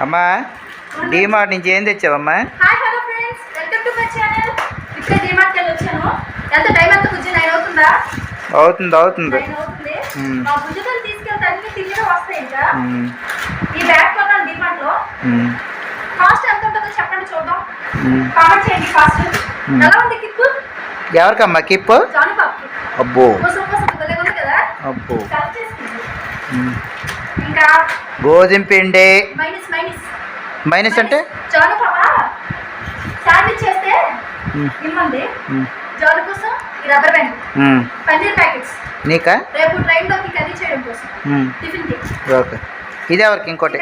అమ్మా డీమార్ట్ నుంచి ఏం తెచ్చావమ్మా? Hi hello friends welcome to my channel ఇప్పుడే డిమార్ట్ వెళ్ళి వచ్చాను. ఎంత టైం ఎంత బుజ్జి నైన్ అవుతుందా? అవుతుంది అవుతుంది. నైన్ అవుతుంది. మ్మ్. మా బుజ్జితలు తీసుకెళ్తే అన్ని తిరిగి వస్తాయి ఇంకా. ఉమ్, ఈ బ్యాగ్ కొన్నాను డిమార్ట్లో. ఉమ్, కాస్ట్ ఎంత ఉంటుందో చెప్పండి చూద్దాం. ఉమ్. కామెంట్ చేయండి కాస్ట్ మ్మ్. ఎలా ఉంది కిప్పు ఎవరికమ్మా కిప్పు జాను అబ్బో. కోసం కోసం భలే ఉంది కదా. అబ్బో. గోధుమ పిండి. మైనస్ అంటే? నీకా? ఓకే. ఇది ఎవరికి? ఇంకోటి.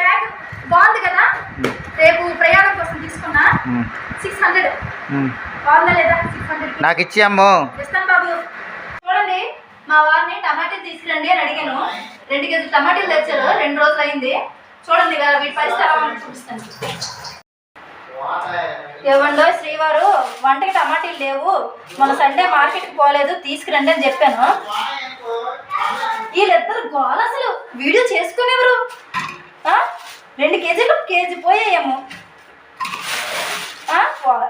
బాగుంది కదా? రేపు ప్రయాణం కోసం తీసుకున్నా సిక్స్ హండ్రెడ్. బాగుందా లేదా? సిక్స్ హండ్రెడ్ నాకు ఇచ్చి అమ్ము ఇస్తాను బాబు. చూడండి మా వారిని టమాటా తీసుకురండి అని అడిగాను. రెండు కేజీలు టమాటాలు తెచ్చారు. రెండు రోజులు అయింది చూడండి కదా వీటి పరిస్థితి చూపిస్తాను. ఇవ్వండో శ్రీవారు వంటకి టమాటీలు లేవు. మన సండే మార్కెట్కి పోలేదు. తీసుకురండి అని చెప్పాను. వీళ్ళిద్దరు గోల అసలు. వీడియో చేసుకునేవారు రెండు కేజీలు కేజీ పోయాయేమో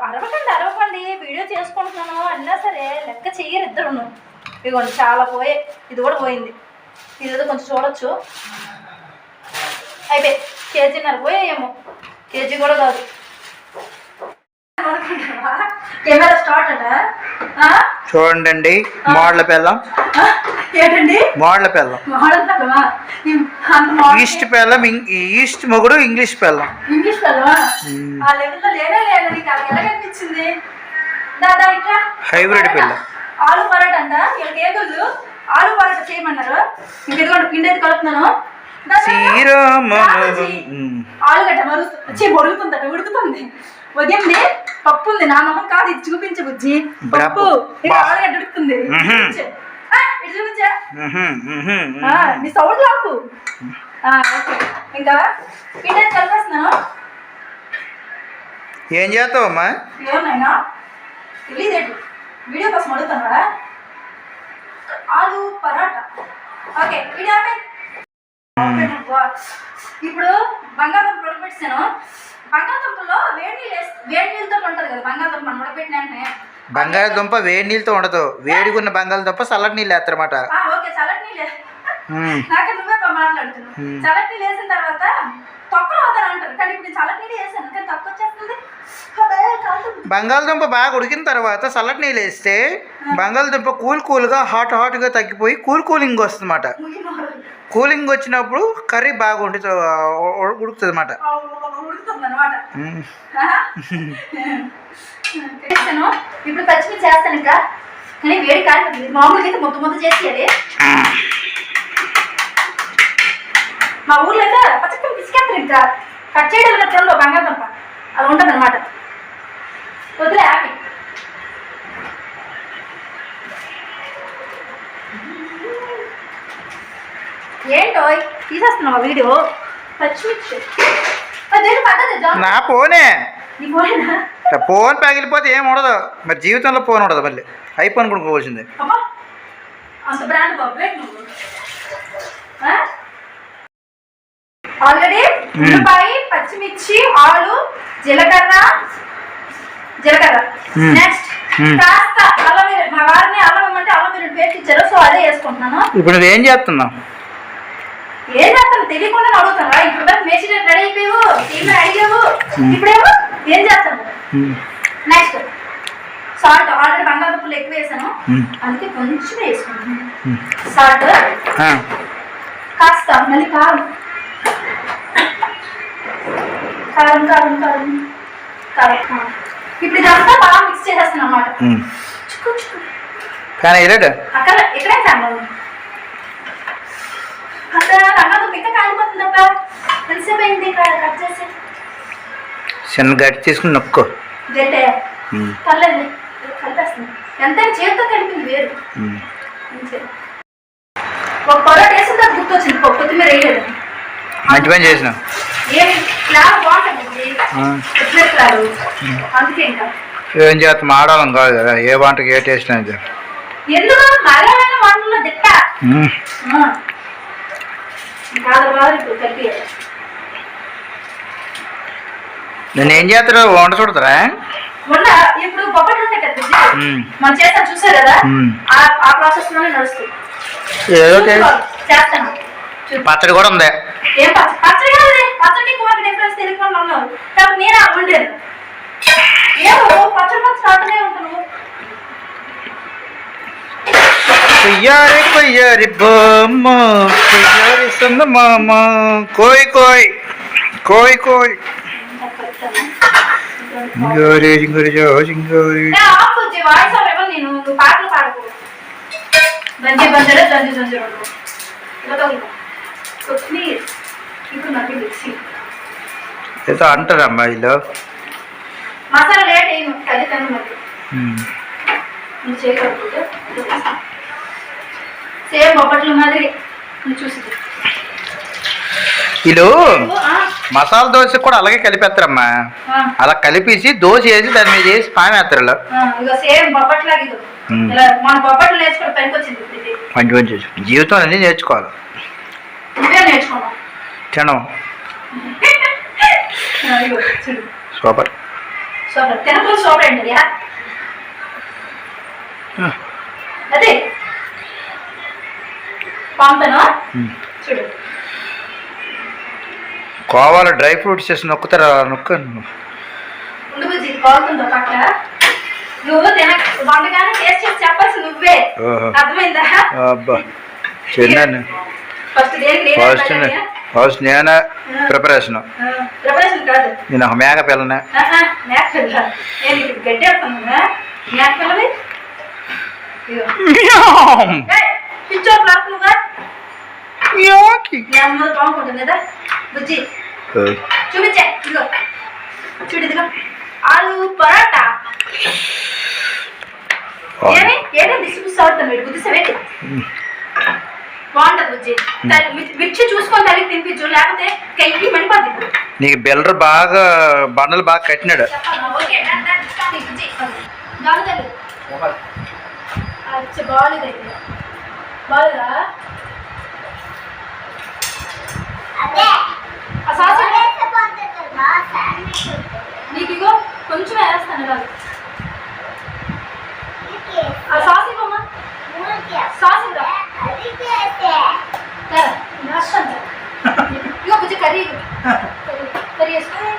అరవకండి అరవకండి. వీడియో చేసుకుంటున్నాను. అన్నా సరే లెక్క చెయ్యరు ఇద్దరును. ఇదిగోండి చాలా పోయే. ఇది కూడా పోయింది. ఇది ఏదో కొంచెం చూడొచ్చు. అయిపోయి కేజీన్నర పోయాయేమో కేజీ కూడా కాదు. కెమెరా స్టార్ట్ అట? చూడండి మోడల్ పెళ్ళం? ఏంటండి? మోడల్ పెళ్ళం. మోడల్ మోడల్ ఈస్ట్ పెళ్ళం ఈస్ట్ మొగుడు ఇంగ్లీష్ పెళ్ళం. ఇంగ్లీష్ కదా మ్మ్. ఆ లెవెల్లో లేనే లేదు నీకు. అలా ఎలా కనిపించింది? దాదా ఇట్లా? హైబ్రిడ్ పిల్ల. ఆలు పరోటా అంట? ఆలు పరోటా చేయమన్నారు. ఇంకెదుగు పిండి అయితే కలుపుతున్నాను. శ్రీరామ. ఆలుగడ్డ మరుగుతు వచ్చి మరుగుతుందట ఉడుకుతుంది. ఉదయంది పప్పు ఉంది నా మొహం కాదు ఇది చూపించు బుజ్జి. పప్పు. ఆలుగడ్డ ఉడుకుతుంది. చూపించు. నీ సౌండ్ లాపు. ఇంకా పిండి అయితే కలిపేస్తున్నాను. ఏం చేస్తావమ్మా? ఏమన్నాయినా తెలియదేంటి వీడియో కోసం అడుగుతారా ఆలు పరాటా ఓకే వీడియో. ఓకే, నువ్వు. ఇప్పుడు బంగాళదుంప ఉడకబెట్టాను బంగాళదుంపలో వేడి నీళ్ళు వేడి నీళ్ళతో ఉంటుంది కదా బంగాళదుంప మనం వెంటనే బంగాళదుంప వేడి నీళ్ళతో ఉండదు వేడిగున్న బంగాళదుంప చల్లటి నీళ్ళు వేస్తారన్నమాట ఓకే చల్లటి నీళ్ళు మ్మ్. నాకే నువ్వే మాట్లాడుతున్నావు Hmm. చల్లటి నీళ్ళు వేసిన తర్వాత తొక్కలు అవుతారు అంటారు కానీ ఇప్పుడు నేను చల్లటి నీళ్ళు వేసాను కానీ తక్కువ వచ్చేస్తుంది అబ్బే, కాలుతుంది. బంగాళదుంప బాగా ఉడికిన తర్వాత చల్లటి నీళ్ళు వేస్తే బంగాళదుంప కూల్ కూల్గా హాట్ హాట్గా తగ్గిపోయి కూల్ కూలింగ్ వస్తుందన్నమాట. కూలింగ్ వచ్చినప్పుడు కర్రీ బాగా ఉండి ఉడుకుతుంది అన్నమాట అనమాట చేస్తాను ఇప్పుడు పచ్చిమిర్చి చేస్తాను ఇంకా. కానీ వేడి కాలిపోతుంది మామూలుగా అయితే ముద్ద ముద్ద చేసేయాలి మా ఊర్లో అయితే పచ్చకం పిసికేస్తారు ఇంకా. కట్ చేయడం బంగాళదుంప. అలా ఉంటుంది అనమాట హ్యాపీ ఏంటో తీసేస్తున్నావా వీడియో? పచ్చిమిర్చి. నా ఫోనే. ఫోన్ పగిలిపోతే ఏం ఉండదు. మరి జీవితంలో ఫోన్ ఉండదు మళ్ళీ. ఐఫోన్ కొనుక్కోవాల్సిందే ఆల్రెడీ పచ్చిమిర్చి ఆలు జీలకర్ర జీలకర్ర. నెక్స్ట్. కాస్త అల్లం మా వారిని అల్లం ఇమ్మంటే అల్లం వెల్లుల్లి పేస్ట్ ఇచ్చారు సో అదే వేసుకుంటున్నాను. ఇప్పుడు నువ్వేం చేస్తున్నావు? ఏం చేస్తాను? తెలియకుండా అడుగుతారా ఇప్పుడు వరకు మేసి రెడీ అయిపోయావు. అడిగావు ఇప్పుడేమో ఏం చేస్తాను నెక్స్ట్ సాల్ట్ ఆల్రెడీ బంగాళదుంపలు ఎక్కువ వేసాను. అందుకే కొంచెం వేసుకుంటున్నాను. సాల్ట్ కాస్త మళ్ళీ కారం. కారం కారం కారం. కారం. ఇప్పుడు ఇదంతా బాగా మిక్స్ చేసేస్తాను అన్నమాట కానీ ఇలాడు అక్కడ ఇక్కడే కాదు అక్కడ రంగం అయింది ఇక్కడ కట్ చేసి? చిన్న గట్టి తీసుకుని నొక్కో. గంటే ఉమ్, పర్లేదు. కలిపేస్తుంది. ఎంత చేతితో కలిపింది వేరు. ఒక పొరట తర్వాత గుర్తొచ్చింది. కొత్తిమీర వేయలేదు. మంచి పని ఇంకా. ఏం చేస్తాం ఆడాలం కాదు కదా ఏ వంటకి ఏ టేస్ట్ ఇప్పుడు కలిపి. నేను ఏం చేస్తాడు వంట చూడతారా? మొన్న ఇప్పుడు బొబ్బట్లు ఉంటాయి కదా బుజ్జి? మ్మ్. మనం చేస్తాం చూసారు కదా? మ్మ్. ఆ ఆ ప్రాసెస్లోనే నడుస్తుంది. ఏదో ఒకటి. చూసుకోవాలి. చేస్తాను. చూడు. పచ్చడి కూడా ఉంది. ఏం పచ్చ- పచ్చడి కాదు పచ్చడికి కూరకి డిఫరెన్స్ తెలియకుండా ఉన్నారు కాబట్టి నేను ఉండేది ఏమో పచ్చడి పచ్చడి ఆటనే ఉంటాను కొయ్యారి కొయ్యారి బొమ్మ కొయ్యారి సన్న మామ కోయ్ కోయ్ కోయ్ కోయ్. సింగారి సింగారి జో వచ్చి వాయిస్ ఓవర్ ఇవ్వను నేను. నువ్వు పాటలు పాడకు. దంజి బంజరే దంజి దంజి రెండు. ఇలా ఏదో అంటారు అమ్మాయిలో మసాలా లేట్ అయ్యి అది తను మరి. ఉమ్. నువ్వు చేయగలుగుతుంటే సేమ్ బొప్పట్లు మాదిరి నువ్వు చూసి వీళ్ళు మసాలా దోశ కూడా అలాగే కలిపేస్తారమ్మా. అలా కలిపేసి దోశ వేసి దాని మీద వేసి పామేస్తారు. మంచి మంచి జీవితం అన్నీ నేర్చుకోవాలి. నువ్వే చూడు సూపర్. అదే. చూడు. కోవాలో డ్రై ఫ్రూట్స్ చేసి నొక్కుతారా? నొక్కు. నువ్వు టేస్ట్ చేసి చెప్పాల్సి నువ్వే. అర్థమైందా? అబ్బా. ఫస్ట్ ఫస్ట్ ఫస్ట్ నేను ప్రిపరేషన్ నేను ఒక మేక పిల్లనే ఆలు పరాటా ఏమి దిసిపిస్తూ అవుతాను వీడు బుద్ధి సెవెంటీ బాగుంటుంది బుజ్జి. తల్లి- మిర్చి- మిర్చి చూసుకొని తల్లికి తినిపించు లేకపోతే కయ్యి మణిపోద్ది నీకు బెల్లర్ బాగా బండలు బాగా కట్టినాడు. చెప్పాలా? ఓకే డన్, డన్, స్టాప్ ఈ బుజ్జి. గాలి తల్లి. అచ్చ బాగాలేదు అయితే బాగాలేదా ఆ సాస్ నీకు ఇగో కొంచెం వేస్తాను కాదు ఆ సాస్ ఇవ్వమ్మా సాస్ ఇవ్వరా సరే, వేస్తాను సరే. ఇగో బుజ్జి కర్రీ. కర్రీ- వేసుకో మరి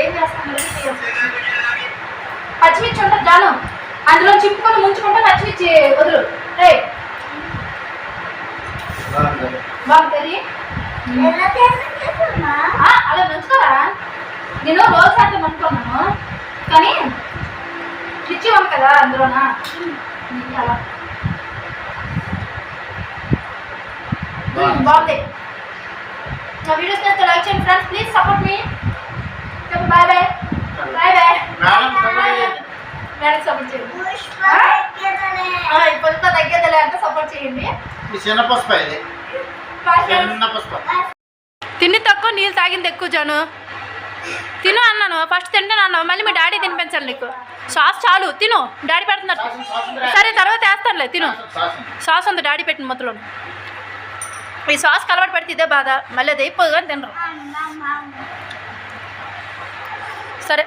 ఏం చేస్తాను? పచ్చిమిర్చి ఉంటుంది జాను అందులో చిప్పుకొని ముంచుకుంటే పచ్చిమిర్చి వదులు రే బాగుంటుంది ఆ, అలా నంచుకోరా నేను రోజు చేద్దాం అనుకున్నాను కానీ పిచ్చి ఉంది కదా అందులోనా? అలా. బాగుంది. నా వీడియోస్ నచ్చితే లైక్ చేయండి friends. Please support me. Bye bye bye bye madam support చేయండి. పుష్ప తగ్గేదిలే. అంటే సపోర్ట్ చేయండి. చిన్న పుష్ప ఇది. తిండి తక్కువ నీళ్ళు తాగింది ఎక్కువ జాను. తిను అన్నాను. ఫస్ట్ తింటాను అన్నావు. మళ్ళీ మీ డాడీ తినిపించాలి నీకు. సాస్ చాలు. తిను. డాడీ పెడుతున్నారు. సరే తర్వాత వేస్తానులే. తిను. సాస్ ఉంది. డాడీ పెట్టిన మొత్తంలో ఈ సాస్ కలవాటు పెడితే ఇదే బాధ. మళ్ళీ అది అయిపోదు కానీ తినరు. సరే.